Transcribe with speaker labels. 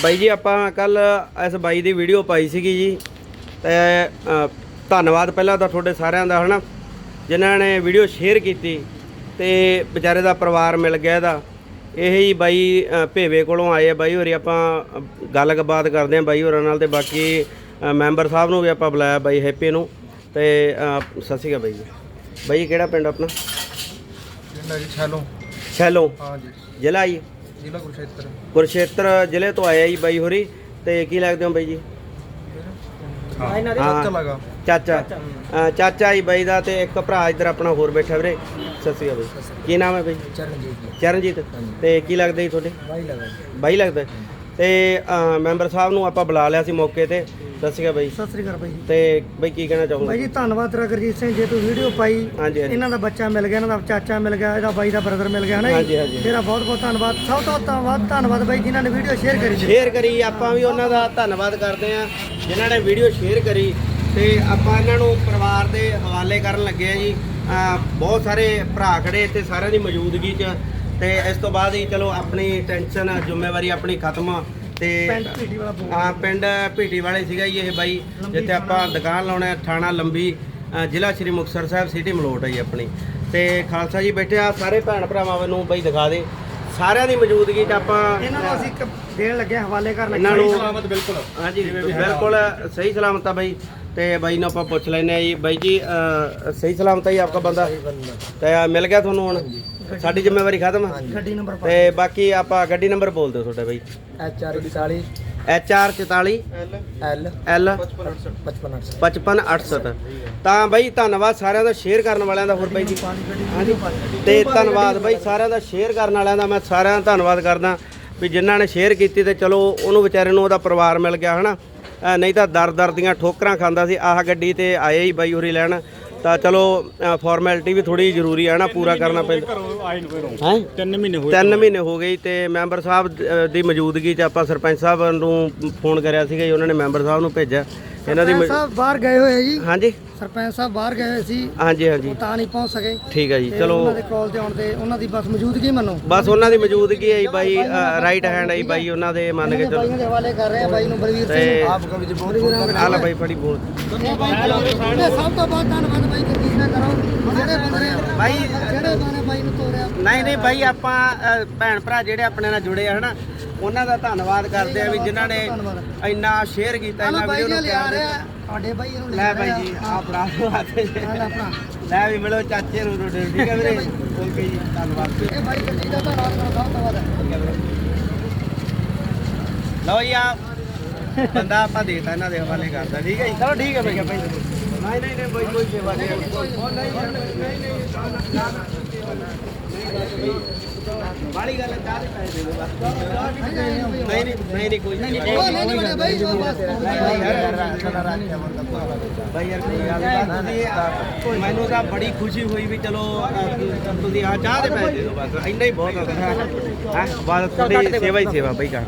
Speaker 1: ਬਾਈ ਜੀ ਆਪਾਂ ਕੱਲ ਇਸ ਬਾਈ ਦੀ ਵੀਡੀਓ ਪਾਈ ਸੀਗੀ ਜੀ। ਤੇ ਧੰਨਵਾਦ ਪਹਿਲਾਂ ਤਾਂ ਤੁਹਾਡੇ ਸਾਰਿਆਂ ਦਾ ਹਨਾ? ਜਿਨ੍ਹਾਂ ਨੇ ਵੀਡੀਓ ਸ਼ੇਅਰ ਕੀਤੀ ਤੇ ਵਿਚਾਰੇ ਦਾ ਪਰਿਵਾਰ ਮਿਲ ਗਿਆ ਇਹਦਾ। ਇਹ ਹੀ ਬਾਈ ਭੇਵੇ ਕੋਲੋਂ ਆਏ ਆ ਬਾਈ ਹੋਰੀ ਆਪਾਂ ਗੱਲਬਾਤ ਕਰਦੇ ਆ ਬਾਈ ਹੋਰਾਂ ਨਾਲ ਤੇ ਬਾਕੀ ਮੈਂਬਰ ਸਾਹਿਬ ਨੂੰ ਵੀ ਆਪਾਂ ਬੁਲਾਇਆ ਬਾਈ ਹੈਪੀ ਨੂੰ। ਤੇ ਸਤਿ ਸ਼੍ਰੀ ਅਕਾਲ ਬਾਈ ਜੀ। ਬਾਈ ਕਿਹੜਾ ਪਿੰਡ ਆਪਣਾ?
Speaker 2: ਪਿੰਡ ਹੈ ਜੀ ਛੈਲੋਂ।
Speaker 1: ਸ਼ੈਲੋ
Speaker 2: ਹਾਂ ਜੀ।
Speaker 1: ਜ਼ਿਲ੍ਹਾ ਜੀ?
Speaker 2: ਜ਼ਿਲ੍ਹਾ ਕੁਰਸ਼ੇਤਰ
Speaker 1: ਕੁਰਸ਼ੇਤਰ ਜ਼ਿਲ੍ਹੇ ਤੋਂ ਆਏ ਆ ਜੀ ਬਾਈ ਹੋਰੀ ਤੇ ਕੀ ਲੱਗਦੇ ਹੋ ਬਾਈ ਜੀ?
Speaker 2: ਹਾਂ।
Speaker 1: ਹਾਂ।
Speaker 2: ਹਾਂ ਲਗਾ।
Speaker 1: ਚਾਚਾ। ਚਾਚਾ। ਜੀ ਬਾਈ ਦਾ ਤੇ ਇੱਕ ਭਰਾ ਇੱਧਰ ਆਪਣਾ ਹੋਰ ਬੈਠਾ ਵੀਰੇ। ਸਤਿ ਸ਼੍ਰੀ ਅਕਾਲ ਬਾਈ। ਕੀ ਨਾਮ ਹੈ ਬਾਈ?
Speaker 2: ਚਰਨਜੀਤ
Speaker 1: ਚਰਨਜੀਤ। ਤੇ ਕੀ ਲੱਗਦਾ ਜੀ ਤੁਹਾਡੇ?
Speaker 2: ਬਾਈ ਲਗਾ
Speaker 1: ਬਾਈ ਲੱਗਦਾ। ਤੇ ਅ, ਮੈਂਬਰ ਸਾਹਿਬ ਨੂੰ ਆਪਾਂ ਬੁਲਾ ਲਿਆ ਸੀ ਮੌਕੇ ਤੇ। ਸਤਿ ਸ਼੍ਰੀ ਅਕਾਲ ਬਾਈ।
Speaker 3: ਸਤਿ ਸ੍ਰੀ ਅਕਾਲ ਬਾਈ। ਜੀ
Speaker 1: ਤੇ ਬਾਈ ਕੀ ਕਹਿਣਾ
Speaker 3: ਬਾਈ
Speaker 1: ਚਾਹੋਗੇ
Speaker 3: ਜੀ ਧੰਨਵਾਦ ਤੇਰਾ ਗੁਰਜੀਤ ਸਿੰਘ ਜੇ ਤੂੰ ਵੀਡੀਓ ਪਾਈ।
Speaker 1: ਹਾਂਜੀ ਹਾਂਜੀ।
Speaker 3: ਇਹਨਾਂ ਦਾ ਬੱਚਾ ਮਿਲ ਗਿਆ ਇਹਨਾਂ ਦਾ ਚਾਚਾ ਮਿਲ ਗਿਆ ਇਹਦਾ ਬਾਈ ਦਾ ਬ੍ਰਦਰ ਮਿਲ ਗਿਆ ਹਨਾ
Speaker 1: ਹਾਂਜੀ, ਹਾਂਜੀ।
Speaker 3: ਤੇਰਾ ਬਹੁਤ ਬਹੁਤ ਧੰਨਵਾਦ। ਸਭ ਤੋਂ ਧੰਨਵਾਦ ਧੰਨਵਾਦ ਬਾਈ ਜਿਨ੍ਹਾਂ ਨੇ ਵੀਡੀਓ ਸ਼ੇਅਰ ਕਰੀ
Speaker 1: ਸ਼ੇਅਰ ਕਰੀ ਆਪਾਂ ਵੀ ਉਹਨਾਂ ਦਾ ਧੰਨਵਾਦ ਕਰਦੇ ਆ ਜਿਨ੍ਹਾਂ ਨੇ ਵੀਡੀਓ ਸ਼ੇਅਰ ਕਰੀ। ਤੇ ਆਪਾਂ ਇਹਨਾਂ ਨੂੰ ਪਰਿਵਾਰ ਦੇ ਹਵਾਲੇ ਕਰਨ ਲੱਗੇ ਆ ਜੀ। ਬਹੁਤ ਸਾਰੇ ਭਰਾ ਖੜੇ ਇੱਥੇ ਸਾਰਿਆਂ ਦੀ ਮੌਜੂਦਗੀ 'ਚ। ਤੇ ਇਸ ਤੋਂ ਬਾਅਦ ਹੀ ਚਲੋ ਆਪਣੀ ਟੈਨਸ਼ਨ ਜ਼ਿੰਮੇਵਾਰੀ ਆਪਣੀ ਖਤਮ। ਤੇ
Speaker 3: ਪਿੰਡ ਭੀਟੀ ਵਾਲਾ ਬੋਲ
Speaker 1: ਆ ਪਿੰਡ ਭੀਟੀ ਵਾਲੇ ਸੀਗਾ ਜੀ ਇਹ ਬਾਈ ਜਿੱਥੇ ਆਪਾਂ ਦੁਕਾਨ ਲਾਉਣੇ ਆ ਥਾਣਾ ਲੰਬੀ ਜ਼ਿਲ੍ਹਾ ਸ਼੍ਰੀ ਮੁਕਤਸਰ ਸਾਹਿਬ ਸਿਟੀ ਮਲੋਟ ਹੈ ਜੀ ਆਪਣੀ। ਤੇ ਖਾਲਸਾ ਜੀ ਬੈਠੇ ਆ ਸਾਰੇ ਭੈਣ ਭਰਾਵਾਂ ਨੂੰ ਬਾਈ ਦਿਖਾ ਦੇ। ਸਾਰਿਆਂ ਦੀ ਮੌਜੂਦਗੀ 'ਚ ਆਪਾਂ
Speaker 3: ਇਹਨਾਂ ਨੂੰ ਅਸੀਂ ਇੱਕ ਦੇਣ ਲੱਗੇ ਹਾਂ, ਹਵਾਲੇ ਕਰਨ ਲੱਗੇ
Speaker 1: ਇਹਨਾਂ ਨੂੰ
Speaker 2: ਸਲਾਮਤ ਬਿਲਕੁਲ।
Speaker 1: ਹਾਂਜੀ ਬਿਲਕੁਲ ਸਹੀ ਸਲਾਮਤ ਆ ਬਾਈ। ਤੇ ਬਾਈ ਨੂੰ ਆਪਾਂ ਪੁੱਛ ਲੈਨੇ ਆ ਜੀ। ਬਾਈ ਜੀ ਸਹੀ ਸਲਾਮਤ ਆ ਜੀ ਆਪਕਾ ਬੰਦਾ? ਤੇ ਆ, ਮਿਲ ਗਿਆ ਤੁਹਾਨੂੰ ਹੁਣ? ਸਾਡੀ ਜ਼ਿੰਮੇਵਾਰੀ ਖਤਮ ਆ?
Speaker 3: ਗੱਡੀ ਨੰਬਰ ਪਾ
Speaker 1: ਤੇ ਬਾਕੀ ਆਪਾਂ ਗੱਡੀ ਨੰਬਰ ਬੋਲ ਦਿਓ ਤੁਹਾਡਾ ਬਾਈ।
Speaker 2: H R 41
Speaker 1: HR 44
Speaker 2: L.
Speaker 1: L
Speaker 2: 55
Speaker 1: 5568 ਤਾਂ ਬਾਈ ਧੰਨਵਾਦ ਸਾਰਿਆਂ ਦਾ ਸ਼ੇਅਰ ਕਰਨ ਵਾਲਿਆਂ ਦਾ ਹੋਰ ਬਾਈ ਜੀ। ਹਾਂਜੀ। ਤੇ ਧੰਨਵਾਦ ਬਾਈ ਸਾਰਿਆਂ ਦਾ ਸ਼ੇਅਰ ਕਰਨ ਵਾਲਿਆਂ ਦਾ ਮੈਂ ਸਾਰਿਆਂ ਦਾ ਧੰਨਵਾਦ ਕਰਦਾ ਵੀ ਜਿਨ੍ਹਾਂ ਨੇ ਸ਼ੇਅਰ ਕੀਤੀ ਤੇ ਚਲੋ ਉਹਨੂੰ ਵਿਚਾਰੇ ਨੂੰ ਉਹਦਾ ਪਰਿਵਾਰ ਮਿਲ ਗਿਆ ਹਨਾ। ਨਹੀਂ ਤਾਂ ਦਰ ਦਰ ਦੀਆਂ ਠੋਕਰਾਂ ਖਾਂਦਾ ਸੀ ਆਹ ਗੱਡੀ ਤੇ ਆਏ ਹੀ ਬਾਈ ਹੋਰੀ ਲੈਣ। ਤਾਂ ਚਲੋ ਫਾਰਮੈਲਿਟੀ ਵੀ ਥੋੜੀ ਜ਼ਰੂਰੀ ਹੈ ਨਾ ਪੂਰਾ ਕਰਨਾ ਪੈਂਦਾ ਹੈ?
Speaker 2: ਤਿੰਨ ਮਹੀਨੇ ਹੋਏ
Speaker 1: ਤਿੰਨ ਮਹੀਨੇ ਹੋ ਗਏ ਤੇ ਮੈਂਬਰ ਸਾਹਿਬ ਦੀ ਮੌਜੂਦਗੀ 'ਚ ਆਪਾਂ ਸਰਪੰਚ ਸਾਹਿਬ ਨੂੰ ਫੋਨ ਕਰਿਆ ਸੀਗਾ ਜੀ ਉਹਨਾਂ ਨੇ ਮੈਂਬਰ ਸਾਹਿਬ ਨੂੰ ਭੇਜਿਆ। ਇਹਨਾਂ ਦੀ
Speaker 3: ਸਰਪੰਚ ਸਾਹਿਬ ਬਾਹਰ ਗਏ ਹੋਏ ਆ ਜੀ।
Speaker 1: ਹਾਂਜੀ।
Speaker 3: ਸਰਪੰਚ ਸਾਹਿਬ ਬਾਹਰ ਗਏ ਹੋਏ ਸੀ।
Speaker 1: ਹਾਂਜੀ ਹਾਂਜੀ।
Speaker 3: ਤਾਂ ਨਹੀਂ ਪਹੁੰਚ ਸਕੇ।
Speaker 1: ਠੀਕ ਹੈ ਜੀ
Speaker 3: ਤੇ
Speaker 1: ਚਲੋ।
Speaker 3: ਉਹਨਾਂ ਦੇ ਕਾਲ ਤੇ ਆਉਣ ਤੇ ਉਹਨਾਂ ਦੀ ਬਸ ਮੌਜੂਦਗੀ ਮੰਨੋ।
Speaker 1: ਬਸ ਉਹਨਾਂ ਦੀ ਮੌਜੂਦਗੀ ਹੈ ਜੀ ਬਾਈ ਰਾਈਟ ਹੈਂਡ ਹੈ ਜੀ ਬਾਈ ਉਹਨਾਂ ਦੇ ਮੰਨ ਕੇ ਚਲੋ।
Speaker 3: ਬਾਈਆਂ ਦੇ ਹਵਾਲੇ ਕਰ ਰਹੇ ਆ ਬਾਈ ਨੂੰ ਬਲਵੀਰ
Speaker 1: ਤੇ
Speaker 3: ਸਿੰਘ।
Speaker 2: ਆਪ ਕਵੀ ਜੀ ਬਹੁਤ ਬਹੁਤ
Speaker 1: ਆ ਲੈ ਬਾਈ ਫੜੀ ਬੋਲ
Speaker 3: ਇਹ ਬਾਈ ਤੇ ਸਭ ਤੋਂ ਬਹੁਤ ਧੰਨਵਾਦ ਬਾਈ ਗੁਰਜੀਤ ਨਾ ਕਰੋ। ਜਿਹੜੇ ਬੰਦੇ ਨੇ
Speaker 1: ਬਾਈ।
Speaker 3: ਜਿਹੜੇ ਬੰਦੇ ਬਾਈ ਨੂੰ ਤੋਰਿਆ।
Speaker 1: ਨਹੀਂ ਨਹੀਂ ਬਾਈ ਆਪਾਂ ਅ, ਭੈਣ ਭਰਾ ਜਿਹੜੇ ਆਪਣੇ ਨਾਲ ਜੁੜੇ ਆ ਹਨਾ? ਉਹਨਾਂ ਦਾ ਧੰਨਵਾਦ ਕਰਦੇ ਆ ਵੀ ਜਿਨ੍ਹਾਂ ਨੇ ਇੰਨਾ ਸ਼ੇਅਰ ਕੀਤਾ ਇੰਨਾ ਵੀਡੀਓ
Speaker 3: ਨੇ
Speaker 1: ਪਿਆਰ
Speaker 3: ਰਿਹਾ ਤੁਹਾਡੇ ਬਾਈ ਇਹਨੂੰ
Speaker 1: ਲੈ ਬਾਈ ਜੀ ਆ ਭਰਾ ਨੂੰ ਹੱਥ
Speaker 3: ਆ ਲੈ
Speaker 1: ਵੀ ਮਿਲੋ ਚਾਚੇ ਨੂੰ ਰੋਡੇ ਠੀਕ ਹੈ ਵੀਰੇ ਓਕੇ ਜੀ ਧੰਨਵਾਦ
Speaker 3: ਇਹ ਬਾਈ ਗੱਡੀ ਦਾ ਧੰਨਵਾਦ ਕਰੋ ਸਭ ਤੋਂ ਵੱਧ
Speaker 1: ਲਓ ਜੀ ਆ ਬੰਦਾ ਆਪਾਂ ਦੇਤਾ ਇਹਨਾਂ ਦੇ ਹਵਾਲੇ ਕਰਦਾ ਠੀਕ ਹੈ ਜੀ ਚਲੋ ਠੀਕ ਹੈ ਭਈਆ ਭਾਈ ਨਹੀਂ ਨਹੀਂ ਨਹੀਂ ਕੋਈ ਕੋਈ ਸੇਵਾ ਨਹੀਂ ਉਹ ਨਹੀਂ ਨਹੀਂ ਨਹੀਂ ਬਾਲੀ ਗੱਲ ਚਾਹ ਦੇ ਪੈਸੇ ਦੇ ਦਿਓ ਬਸ ਨਹੀਂ ਨਹੀਂ ਨਹੀਂ ਨਹੀਂ ਕੋਈ ਨਹੀਂ
Speaker 3: ਨਹੀਂ ਬਣੇ ਉਹ ਬਸ
Speaker 1: ਭਾਈ ਯਾਰ ਕੋਈ ਗੱਲ ਨਹੀਂ ਮੈਨੂੰ ਤਾਂ ਬੜੀ ਖੁਸ਼ੀ ਹੋਈ ਵੀ ਚਲੋ ਤੁਸੀਂ ਆ ਚਾਹ ਦੇ ਪੈਸੇ ਦੇ ਦਿਓ ਬਸ ਇੰਨਾ ਹੀ ਬਹੁਤ ਹੈ ਹਾਂ ਬਸ ਤੁਹਾਡੀ ਸੇਵਾ ਹੀ ਸੇਵਾ ਬਈ ਕਰ